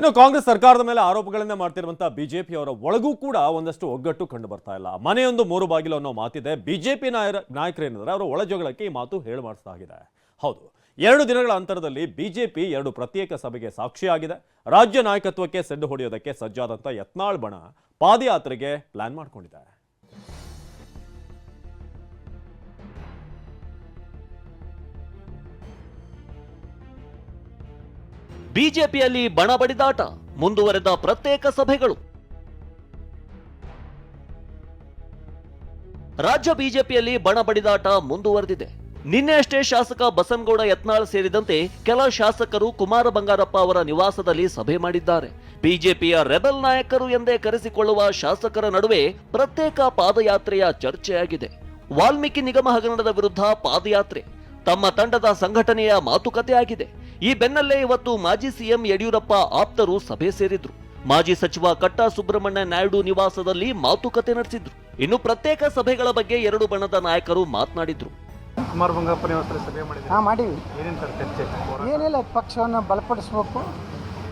ಇನ್ನು ಕಾಂಗ್ರೆಸ್ ಸರ್ಕಾರದ ಮೇಲೆ ಆರೋಪಗಳನ್ನೇ ಮಾಡ್ತಿರುವಂತಹ ಬಿಜೆಪಿ ಅವರ ಒಳಗೂ ಕೂಡ ಒಂದಷ್ಟು ಒಗ್ಗಟ್ಟು ಕಂಡು ಬರ್ತಾ ಇಲ್ಲ. ಮನೆಯೊಂದು ಮೂರು ಬಾಗಿಲು ಅನ್ನೋ ಮಾತಿದೆ. ಬಿಜೆಪಿ ನಾಯಕರೇನಿದ್ದಾರೆ ಅವರ ಒಳಜಗಳಕ್ಕೆ ಈ ಮಾತು ಹೇಳು ಮಾಡಿಸಲಾಗಿದೆ ಹೌದು, ಎರಡು ದಿನಗಳ ಅಂತರದಲ್ಲಿ ಬಿಜೆಪಿ ಎರಡು ಪ್ರತ್ಯೇಕ ಸಭೆಗೆ ಸಾಕ್ಷಿಯಾಗಿದೆ. ರಾಜ್ಯ ನಾಯಕತ್ವಕ್ಕೆ ಸೆಡ್ಡು ಹೊಡೆಯೋದಕ್ಕೆ ಸಜ್ಜಾದಂತ ಯತ್ನಾಳ್ ಬಣ ಪಾದಯಾತ್ರೆಗೆ ಪ್ಲಾನ್ ಮಾಡ್ಕೊಂಡಿದೆ ಬಿಜೆಪಿಯಲ್ಲಿ ಬಣ ಬಡಿದಾಟ, ಮುಂದುವರೆದ ಪ್ರತ್ಯೇಕ ಸಭೆಗಳು. ರಾಜ್ಯ ಬಿಜೆಪಿಯಲ್ಲಿ ಬಣ ಬಡಿದಾಟ ಮುಂದುವರೆದಿದೆ. ನಿನ್ನೆಯಷ್ಟೇ ಶಾಸಕ ಬಸನಗೌಡ ಯತ್ನಾಳ್ ಸೇರಿದಂತೆ ಕೆಲ ಶಾಸಕರು ಕುಮಾರ ಬಂಗಾರಪ್ಪ ಅವರ ನಿವಾಸದಲ್ಲಿ ಸಭೆ ಮಾಡಿದ್ದಾರೆ. ಬಿಜೆಪಿಯ ರೆಬೆಲ್ ನಾಯಕರು ಎಂದೇ ಕರೆಸಿಕೊಳ್ಳುವ ಶಾಸಕರ ನಡುವೆ ಪ್ರತ್ಯೇಕ ಪಾದಯಾತ್ರೆಯ ಚರ್ಚೆಯಾಗಿದೆ. ವಾಲ್ಮೀಕಿ ನಿಗಮ ಹಗರಣದ ವಿರುದ್ಧ ಪಾದಯಾತ್ರೆ. ತಮ್ಮ ತಂಡದ ಸಂಘಟನೆಯ ಮಾತುಕತೆ ಆಗಿದೆ ಈ ಬೆನ್ನಲ್ಲೇ ಇವತ್ತು ಮಾಜಿ ಸಿಎಂ ಯಡಿಯೂರಪ್ಪ ಆಪ್ತರು ಸಭೆ ಸೇರಿದ್ರು. ಮಾಜಿ ಸಚಿವ ಕಟ್ಟಾ ಸುಬ್ರಹ್ಮಣ್ಯ ನಾಯ್ಡು ನಿವಾಸದಲ್ಲಿ ಮಾತುಕತೆ ನಡೆಸಿದ್ರು. ಇನ್ನು ಪ್ರತ್ಯೇಕ ಸಭೆಗಳ ಬಗ್ಗೆ ಎರಡು ಬಣದ ನಾಯಕರು ಮಾತನಾಡಿದ್ರು. ಕುಮಾರ್ ಬಂಗಪ್ಪ ನಿವಾಸದಲ್ಲಿ ಸಭೆ ಮಾಡಿದ್ದೀವಿ ಹಾಂ ಮಾಡಿ ಏನೇನು ಸರ್ ಚರ್ಚೆ? ಏನಿಲ್ಲ ಪಕ್ಷವನ್ನು ಬಲಪಡಿಸಬೇಕು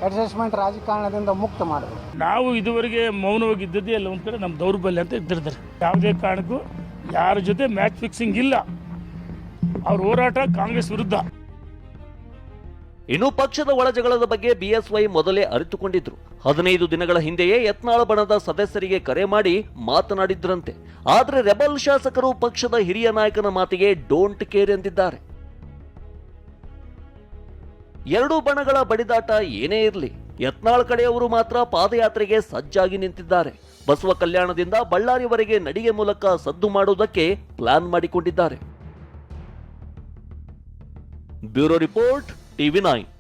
ಅಡ್ಜಸ್ಟ್ಮೆಂಟ್ ರಾಜಕಾರಣದಿಂದ ಮುಕ್ತ ಮಾಡಬೇಕು. ನಾವು ಇದುವರೆಗೆ ಮೌನವಾಗಿದ್ದದ್ದೇ ಎಲ್ಲ ಒಂದು ಕಡೆ ನಮ್ಮ ದೌರ್ಬಲ್ಯ ಅಂತ ಇದ್ದಿರ್ತಾರೆ ಯಾವುದೇ ಕಾರಣಕ್ಕೂ ಯಾರ ಜೊತೆ ಮ್ಯಾಚ್ ಫಿಕ್ಸಿಂಗ್ ಇಲ್ಲ. ಅವ್ರ ಹೋರಾಟ ಕಾಂಗ್ರೆಸ್ ವಿರುದ್ಧ. ಇನ್ನು ಪಕ್ಷದ ಒಳಜಗಳದ ಬಗ್ಗೆ ಬಿಎಸ್ವೈ ಮೊದಲೇ ಅರಿತುಕೊಂಡಿದ್ರು. ಹದಿನೈದು ದಿನಗಳ ಹಿಂದೆಯೇ ಯತ್ನಾಳ ಬಣದ ಸದಸ್ಯರಿಗೆ ಕರೆ ಮಾಡಿ ಮಾತನಾಡಿದ್ರಂತೆ. ಆದ್ರೆ ರೆಬಲ್ ಶಾಸಕರು ಪಕ್ಷದ ಹಿರಿಯ ನಾಯಕನ ಮಾತಿಗೆ ಡೋಂಟ್ ಕೇರ್ ಎಂದಿದ್ದಾರೆ. ಎರಡೂ ಬಣಗಳ ಬಡಿದಾಟ ಏನೇ ಇರಲಿ, ಯತ್ನಾಳ್ ಕಡೆಯವರು ಮಾತ್ರ ಪಾದಯಾತ್ರೆಗೆ ಸಜ್ಜಾಗಿ ನಿಂತಿದ್ದಾರೆ. ಬಸವ ಕಲ್ಯಾಣದಿಂದ ಬಳ್ಳಾರಿವರೆಗೆ ನಡಿಗೆ ಮೂಲಕ ಸದ್ದು ಮಾಡುವುದಕ್ಕೆ ಪ್ಲಾನ್ ಮಾಡಿಕೊಂಡಿದ್ದಾರೆ. Bureau report DB9.